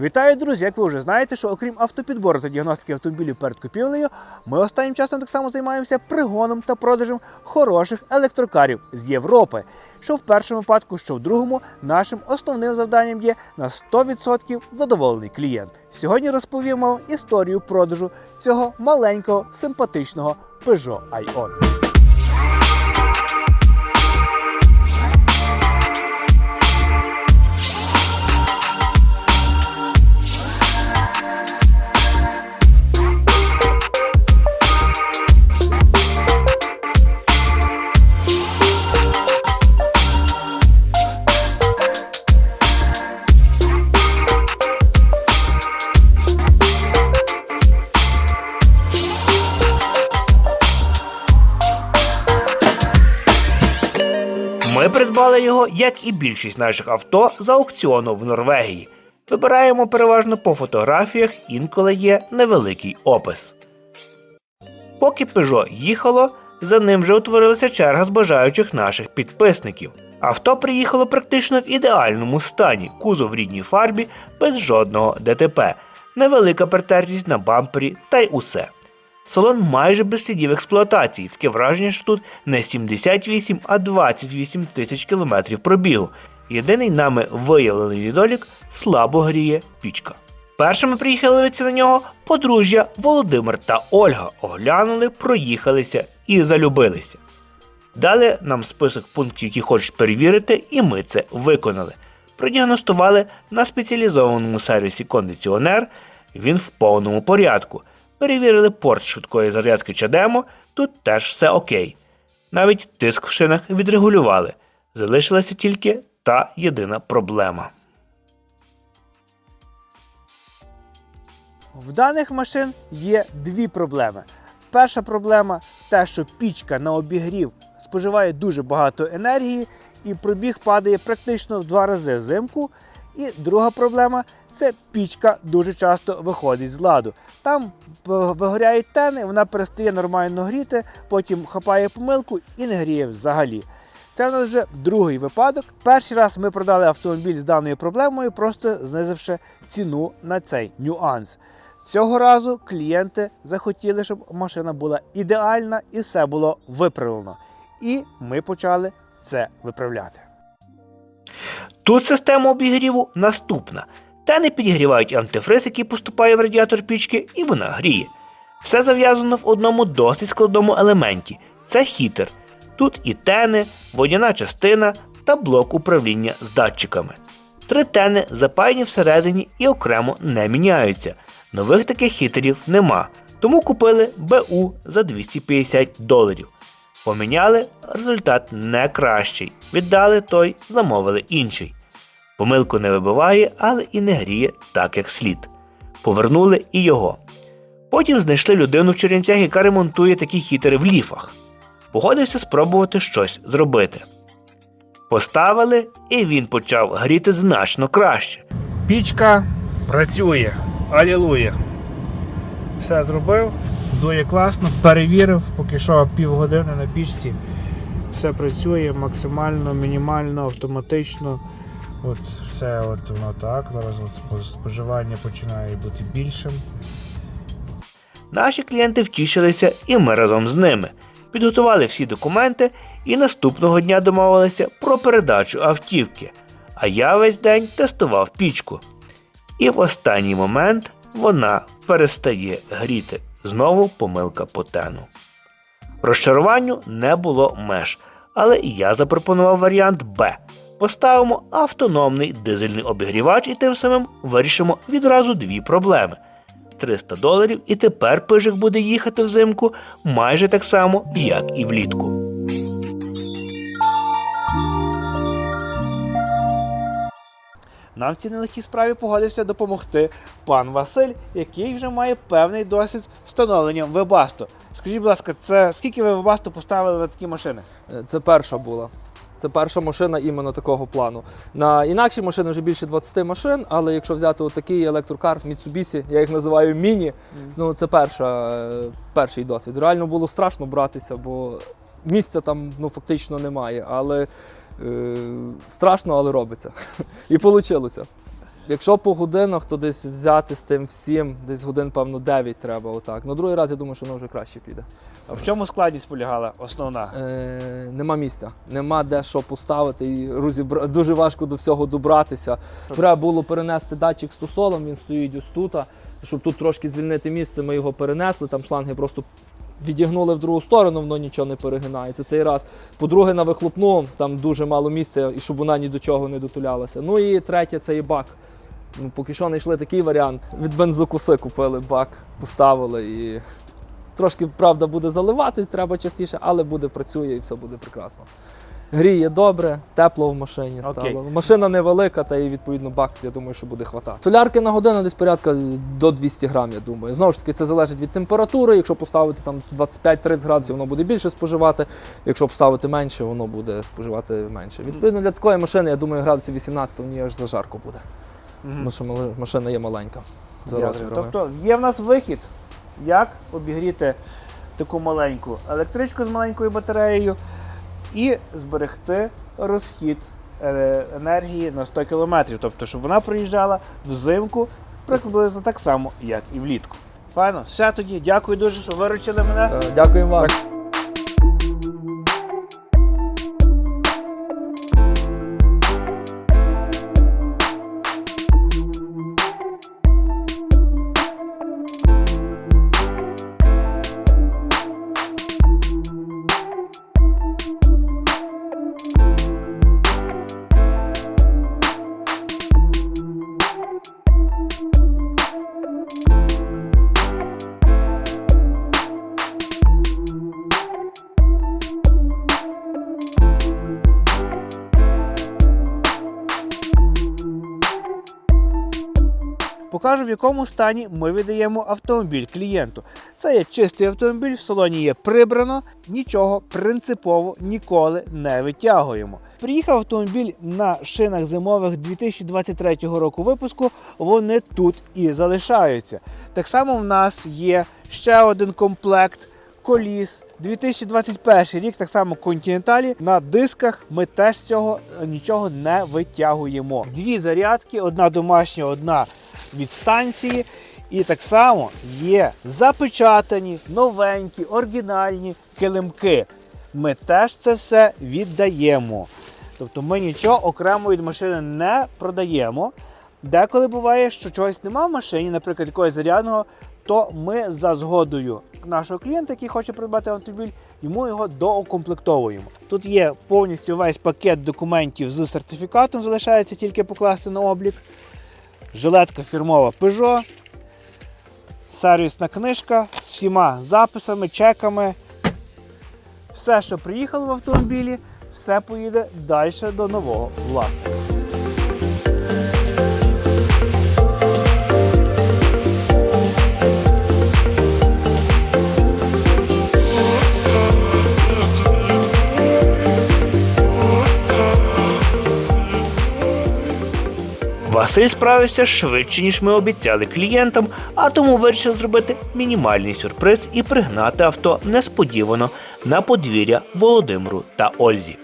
Вітаю, друзі! Як ви вже знаєте, що окрім автопідбору та діагностики автомобілів перед купівлею, ми останнім часом так само займаємося пригоном та продажем хороших електрокарів з Європи. Що в першому випадку, що в другому, нашим основним завданням є на 100% задоволений клієнт. Сьогодні розповімо історію продажу цього маленького симпатичного Peugeot Ion. Його, як і більшість наших авто, з аукціону в Норвегії. Вибираємо переважно по фотографіях, інколи є невеликий опис. Поки Peugeot їхало, за ним вже утворилася черга з бажаючих наших підписників. Авто приїхало практично в ідеальному стані, кузов в рідній фарбі, без жодного ДТП, невелика притертість на бампері та й усе. Салон майже без слідів експлуатації. Таке враження, що тут не 78, а 28 тисяч кілометрів пробігу. Єдиний нами виявлений недолік слабо гріє пічка. Першими приїхали на нього подружжя Володимир та Ольга. Оглянули, проїхалися і залюбилися. Дали нам список пунктів, які хочуть перевірити, і ми це виконали. Продіагностували на спеціалізованому сервісі кондиціонер. Він в повному порядку. Перевірили порт швидкої зарядки Чадемо, тут теж все окей. Навіть тиск в шинах відрегулювали. Залишилася тільки та єдина проблема. В даних машин є дві проблеми. Перша проблема те, що пічка на обігрів споживає дуже багато енергії і пробіг падає практично в два рази взимку. І друга проблема це пічка дуже часто виходить з ладу. Там вигоряють тени, вона перестає нормально гріти, потім хапає помилку і не гріє взагалі. Це в нас вже другий випадок. Перший раз ми продали автомобіль з даною проблемою, просто знизивши ціну на цей нюанс. Цього разу клієнти захотіли, щоб машина була ідеальна і все було виправлено. І ми почали це виправляти. Тут система обігріву наступна. Тени підігрівають антифриз, який поступає в радіатор пічки, і вона гріє. Все зав'язано в одному досить складному елементі це хітер. Тут і тени, водяна частина та блок управління з датчиками. Три тени запаяні всередині і окремо не міняються. Нових таких хітерів нема, тому купили БУ за 250 доларів. Поміняли, результат не кращий. Віддали той, замовили інший. Помилку не вибиває, але і не гріє так, як слід. Повернули і його. Потім знайшли людину в Чернівцях, яка ремонтує такі хітери в ліфах. Погодився спробувати щось зробити. Поставили, і він почав гріти значно краще. Пічка працює. Алілуя. Все зробив, дує класно, перевірив, поки що півгодини на пічці. Все працює максимально, мінімально, автоматично. От все от воно так. Зараз от споживання починає бути більшим. Наші клієнти втішилися, і ми разом з ними. Підготували всі документи і наступного дня домовилися про передачу автівки. А я весь день тестував пічку. І в останній момент вона перестає гріти. Знову помилка по тену. Розчаруванню не було меж, але я запропонував варіант Б. Поставимо автономний дизельний обігрівач і тим самим вирішимо відразу дві проблеми. 300 доларів, і тепер пижик буде їхати взимку майже так само, як і влітку. Нам в цій нелегкій справі погодився допомогти пан Василь, який вже має певний досвід з встановленням вебасту. Скажіть, будь ласка, це скільки ви вебасту поставили на такі машини? Е, Це перша була. Це перша машина іменно такого плану. На інакші машини вже більше 20 машин, але якщо взяти отакий електрокар Mitsubishi, я їх називаю міні, ну це перша, перший досвід. Реально було страшно братися, бо місця там ну, фактично немає. Але страшно, але робиться. І вийшло. Якщо по годинах, то десь взяти з тим всім, десь годин, певно, 9 треба. Отак. На другий раз я думаю, що воно вже краще піде. А в чому складність полягала основна? Е, нема місця, нема де що поставити, і розібра... дуже важко до всього добратися. Треба було перенести датчик з тусолом, він стоїть ось тут. Щоб тут трошки звільнити місце, ми його перенесли, там шланги просто відігнули в другу сторону, воно нічого не перегинається цей раз. По-друге, на вихлопну там дуже мало місця, і щоб вона ні до чого не дотулялася. Ну і третє це і бак. Ну, поки що знайшли такий варіант. Від бензокуси купили бак, поставили і трошки, правда, буде заливатись, треба частіше, але буде працює і все буде прекрасно. Гріє добре, тепло в машині стало. Машина невелика, та і відповідно бак, я думаю, що буде хватати. Солярки на годину десь порядка до 200 грам, я думаю. Знову ж таки, це залежить від температури. Якщо поставити там 25-30 градусів, воно буде більше споживати. Якщо поставити менше, воно буде споживати менше. Відповідно, для такої машини, я думаю, градусів 18 в ній аж зажарко буде. Мгм. Тому що машина є маленька. За розмірами. Тобто є в нас вихід, як обігріти таку маленьку електричку з маленькою батареєю і зберегти розхід е, енергії на 100 км. Тобто, щоб вона проїжджала взимку приблизно так само, як і влітку. Файно, все тоді. Дякую дуже, що виручили мене. Дякую вам. Покажу, в якому стані ми віддаємо автомобіль клієнту. Це є чистий автомобіль, в салоні є прибрано, нічого принципово ніколи не витягуємо. Приїхав автомобіль на шинах зимових 2023 року випуску. Вони тут і залишаються. Так само в нас є ще один комплект коліс. 2021 рік, так само континенталі. На дисках ми теж з цього е, нічого не витягуємо. Дві зарядки: одна домашня, одна від станції. І так само є запечатані, новенькі, оригінальні килимки. Ми теж це все віддаємо. Тобто ми нічого окремо від машини не продаємо. Деколи буває, що чогось нема в машині, наприклад, якогось зарядного, то ми за згодою нашого клієнта, який хоче придбати автомобіль, йому його доукомплектовуємо. Тут є повністю весь пакет документів з сертифікатом, залишається тільки покласти на облік. Жилетка фірмова Peugeot, сервісна книжка з всіма записами, чеками. Все, що приїхало в автомобілі, все поїде далі до нового власника. Василь справився швидше, ніж ми обіцяли клієнтам, а тому вирішив зробити мінімальний сюрприз і пригнати авто несподівано на подвір'я Володимиру та Ользі.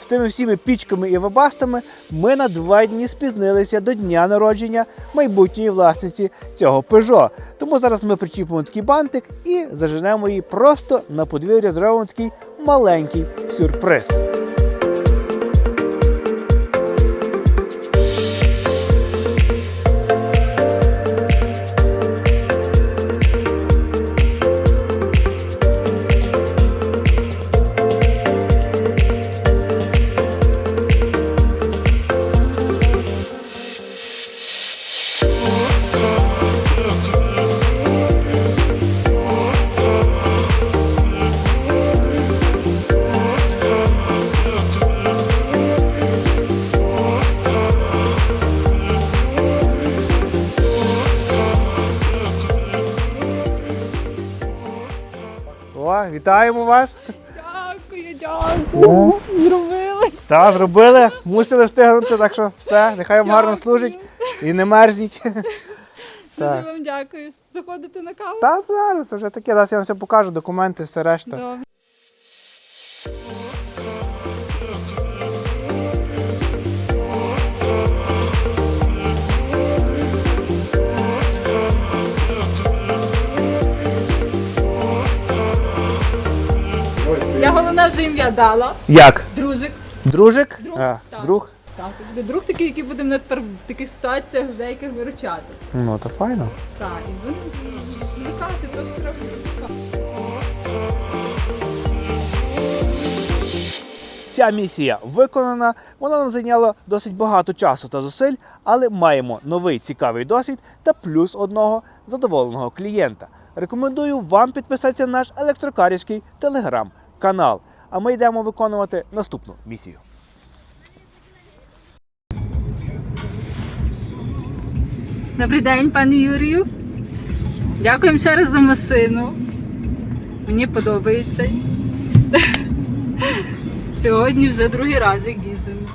З тими всіми пічками і вебастами ми на два дні спізнилися до дня народження майбутньої власниці цього Peugeot. Тому зараз ми причіпимо такий бантик і заженемо її просто на подвір'я, зробимо такий маленький сюрприз. Вітаємо вас! Дякую, дякую. Зробили. Так, зробили, мусили стигнути, так що все, нехай вам гарно служить і не мерзніть. Дуже Так. вам дякую. Заходите на каву? Та зараз вже таке, зараз я вам все покажу, документи, все решта. Добре. Ім'я дала. Як? Дружик. Дружик? Друг, А, так. друг? Так, буде друг такий, який буде мене тепер в таких ситуаціях в деяких виручати. Ну, то файно. Так, і будемо звикати, трошки трохи. Ця місія виконана. Вона нам зайняла досить багато часу та зусиль, але маємо новий цікавий досвід та плюс одного задоволеного клієнта. Рекомендую вам підписатися на наш електрокарівський телеграм-канал. А ми йдемо виконувати наступну місію. Добрий день, пане Юрію. Дякуємо ще раз за машину. Мені подобається. Сьогодні вже другий раз як їздимо.